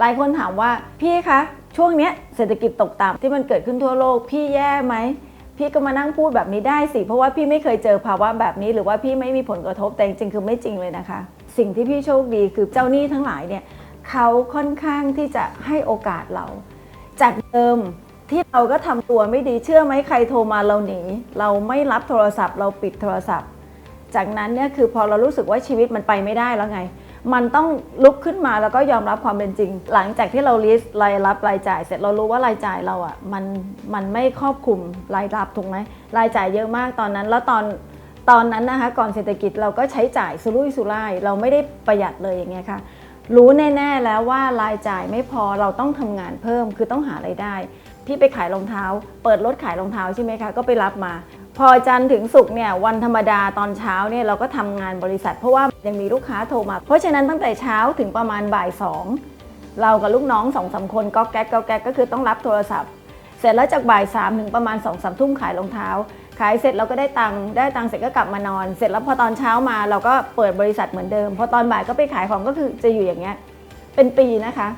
หลายคนถามว่าพี่คะช่วงเนี้ยเศรษฐกิจตกต่ำที่มันเกิดขึ้นทั่วโลก พี่แย่ไหมพี่ก็มานั่งพูดแบบนี้ได้สิ เพราะว่าพี่ไม่เคยเจอภาวะแบบนี้ หรือว่าพี่ไม่มีผลกระทบแต่จริงๆคือไม่จริงเลยนะคะ สิ่งที่พี่โชคดีคือเจ้าหนี้ทั้งหลายเนี่ยเขาค่อนข้างที่จะให้โอกาสเรา จากเดิมที่เราก็ทำตัวไม่ดีเชื่อไหมใครโทรมาเราหนี เราไม่รับโทรศัพท์ เราปิดโทรศัพท์ จากนั้นเนี่ยคือพอเรารู้สึกว่าชีวิตมันไปไม่ได้แล้วไง มันต้องลุกขึ้นมาแล้วก็ยอมรับความเป็นจริง หลังจากที่เราลิสต์รายรับรายจ่าย เสร็จเรารู้ว่ารายจ่ายเราอะ่ะมันมันไม่ครอบคลุมรายรับถูกไหมรายจ่ายเยอะมากตอนนั้น แล้วตอนตอนนั้นนะคะก่อนเศรษฐกิจเราก็ใช้จ่ายสุรุ่ยสุร่ายเราไม่ได้ประหยัดเลยอย่างเงี้ยค่ะ รู้แน่ ๆแล้วว่ารายจ่ายไม่พอเราต้องทำงานเพิ่มคือต้องหาไรายได้พี่ไปขายรองเท้า เปิดรถขายรองเท้าใช่ไหมคะก็ไปรับมา พอจันทร์ถึงศุกร์เนี่ยวันธรรมดาตอนเช้าเนี่ยเราก็ทำงานบริษัท เพราะว่ายังมีลูกค้าโทรมา เพราะฉะนั้นตั้งแต่เช้าถึงประมาณบ่ายสองเรากับลูกน้องสองสามคนก็แก๊กก็แก๊กก็คือต้องรับโทรศัพท์ เสร็จแล้วจากบ่ายสามถึงประมาณ2องสามทุ่มขายรองเท้า ขายเสร็จเราก็ได้ตังค์ได้ตังค์เสร็จก็กลับมานอน เสร็จแล้วพอตอนเช้ามาเราก็เปิดบริษัทเหมือนเดิมพอตอนบ่ายก็ไปขายของก็คือจะอยู่อย่างเงี้ยเป็นปีนะคะ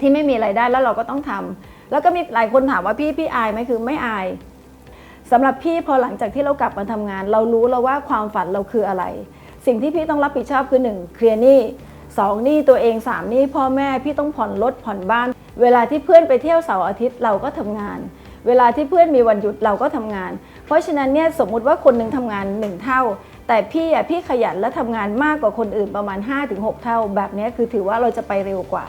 ที่ไม่มีไรายได้แล้วเราก็ต้องทำแล้วก็มีหลายคนถามว่าพี่พี่อายไหมคือไม่อาย สำหรับพี่พอหลังจากที่เรากลับมาทำงาน เรารู้แล้วว่าความฝันเราคืออะไร สิ่งที่พี่ต้องรับผิดชอบคือหนึ่งเคลียร์หนี้สองหนี้ตัวเองสามหนี้พ่อแม่พี่ต้องผ่อนรถผ่อนบ้าน เวลาที่เพื่อนไปเที่ยวเสาร์อาทิตย์เราก็ทำงาน เวลาที่เพื่อนมีวันหยุดเราก็ทำงาน เพราะฉะนั้นเนี่ยสมมุติว่าคนหนึ่งทำงานหนึ่งเท่า แต่พี่อะพี่ขยันและทำงานมากกว่าคนอื่นประมาณ 5-6 เท่า แบบนี้คือถือว่าเราจะไปเร็วกว่า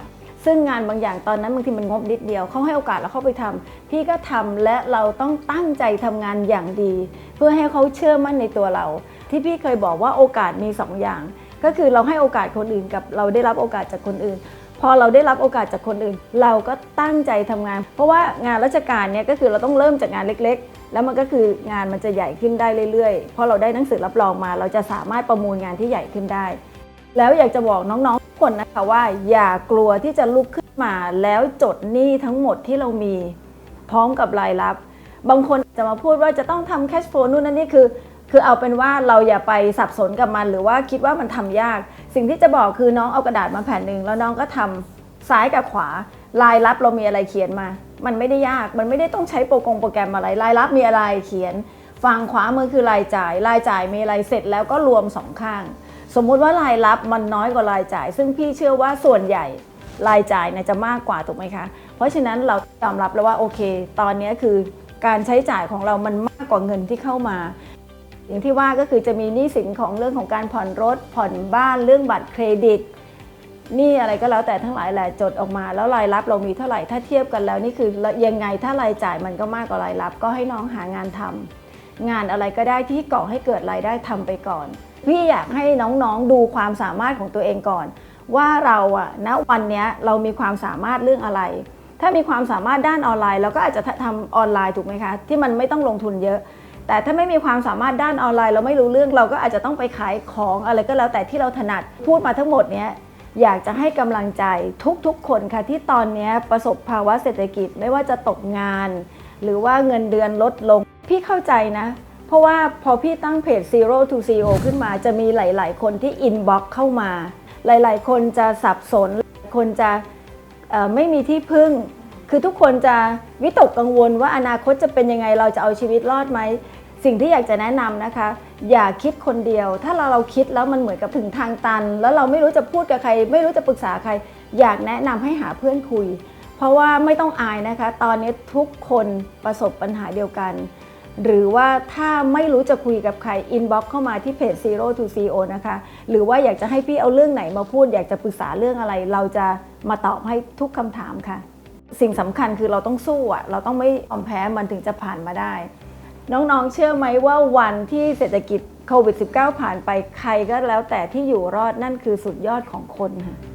ซึ่งงานบางอย่างตอนนั้นบางทีมันงบนิดเดียวเขาให้โอกาสเราเข้าไปทำพี่ก็ทำและเราต้องตั้งใจทำงานอย่างดี เพื่อให้เขาเชื่อมั่นในตัวเรา ที่พี่เคยบอกว่าโอกาสมีสองอย่าง ก็คือเราให้โอกาสคนอื่นกับเราได้รับโอกาสจากคนอื่นพอเราได้รับโอกาสจากคนอื่น เราก็ตั้งใจทำงาน เพราะว่างานราชการเนี่ยก็คือเราต้องเริ่มจากงานเล็กๆ แล้วมันก็คืองานมันจะใหญ่ขึ้นได้เรื่อยๆพราะเราได้หนังสือรับรองมา เราจะสามารถประมูลงานที่ใหญ่ขึ้นได้ แล้วอยากจะบอกน้องๆ คนนะคะว่าอย่ากลัวที่จะลุกขึ้นมาแล้วจดหนี้ทั้งหมดที่เรามี พร้อมกับรายรับ บางคนจะมาพูดว่าจะต้องทำ cash flow นู่นนั่นนี่คือ คือเอาเป็นว่าเราอย่าไปสับสนกับมัน หรือว่าคิดว่ามันทำยาก สิ่งที่จะบอกคือน้องเอากระดาษมาแผ่นหนึ่งแล้วน้องก็ทำซ้ายกับขวารายรับเรามีอะไรเขียนมา มันไม่ได้ยาก มันไม่ได้ต้องใช้โปรกรมโปรแกรมอะไร รายรับมีอะไรเขียน ฝั่งขวามือคือรายจ่าย รายจ่ายมีอะไรเสร็จแล้วก็รวมสองข้าง สมมุติว่ารายรับมันน้อยกว่ารายจ่าย ซึ่งพี่เชื่อว่าส่วนใหญ่รายจ่ายเนี่ยจะมากกว่าถูกไหมคะ เพราะฉะนั้นเรายอมรับแล้วว่าโอเค ตอนนี้คือการใช้จ่ายของเรามันมากกว่าเงินที่เข้ามา อย่างที่ว่าก็คือจะมีหนี้สินของเรื่องของการผ่อนรถ ผ่อนบ้านเรื่องบัตรเครดิตหนี่อะไรก็แล้วแต่ทั้งหลายแหละจดออกมา แล้วรายรับเรามีเท่าไหร่ถ้าเทียบกันแล้วนี่คือยังไงถ้ารายจ่ายมันก็มากกว่ารายรับ ก็ให้น้องหางานทำงานอะไรก็ได้ที่ก่อให้เกิดรายได้ทำไปก่อน พี่อยากให้น้องๆดูความสามารถของตัวเองก่อน ว่าเราอะณวันนี้เรามีความสามารถเรื่องอะไร ถ้ามีความสามารถด้านออนไลน์เราก็อาจจะทำออนไลน์ถูกไหมคะ ที่มันไม่ต้องลงทุนเยอะ แต่ถ้าไม่มีความสามารถด้านออนไลน์ เราไม่รู้เรื่องเราก็อาจจะต้องไปขายของอะไรก็แล้วแต่ที่เราถนัดพูดมาทั้งหมดเนี้ยอยากจะให้กำลังใจทุกๆ คนค่ะที่ตอนนี้ประสบภาวะเศรษฐกิจไม่ว่าจะตกงาน หรือว่าเงินเดือนลดลง พี่เข้าใจนะ ราะว่าพอพี่ตั้งเพจ Zero to CEO ขึ้นมาจะมีหลาย ๆ คนที่ inbox เข้ามา หลาย ๆ คนจะสับสน คนจะไม่มีที่พึ่ง คือทุกคนจะวิตกกังวลว่าอนาคตจะเป็นยังไงเราจะเอาชีวิตรอดไหม สิ่งที่อยากจะแนะนำนะคะ อย่าคิดคนเดียว ถ้าเราเราคิดแล้วมันเหมือนกับถึงทางตัน แล้วเราไม่รู้จะพูดกับใคร ไม่รู้จะปรึกษาใคร อยากแนะนำให้หาเพื่อนคุย เพราะว่าไม่ต้องอายนะคะ ตอนนี้ทุกคนประสบปัญหาเดียวกัน หรือว่าถ้าไม่รู้จะคุยกับใคร inbox เข้ามาที่เพจ Zero to CEO นะคะ หรือว่าอยากจะให้พี่เอาเรื่องไหนมาพูด อยากจะปรึกษาเรื่องอะไร เราจะมาตอบให้ทุกคำถามค่ะ สิ่งสำคัญคือเราต้องสู้อะเราต้องไม่ยอมแพ้มันถึงจะผ่านมาได้ น้องๆ เชื่อไหมว่าวันที่เศรษฐกิจโควิด -19 ผ่านไปใครก็แล้วแต่ที่อยู่รอดนั่นคือสุดยอดของคนค่ะ